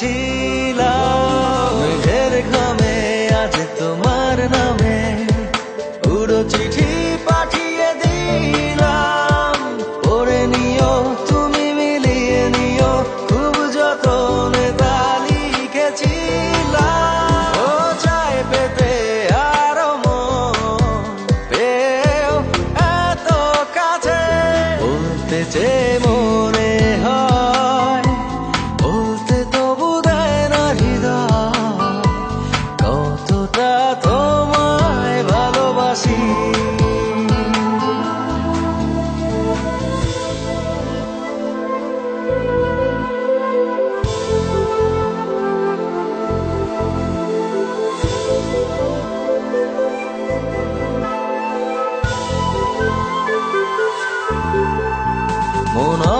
লিখেছিলাম মেঘের ঘামে আজ তোমার নামে উড়ো চিঠি পাঠিয়ে দিলাম। পড়ে নিও, তুমি মিলিয়ে নিও, খুব যতনে তা লিখেছিলাম। ও চাই পেতে আর মন পেও এত কাছে। বলতে চেয়ে Mona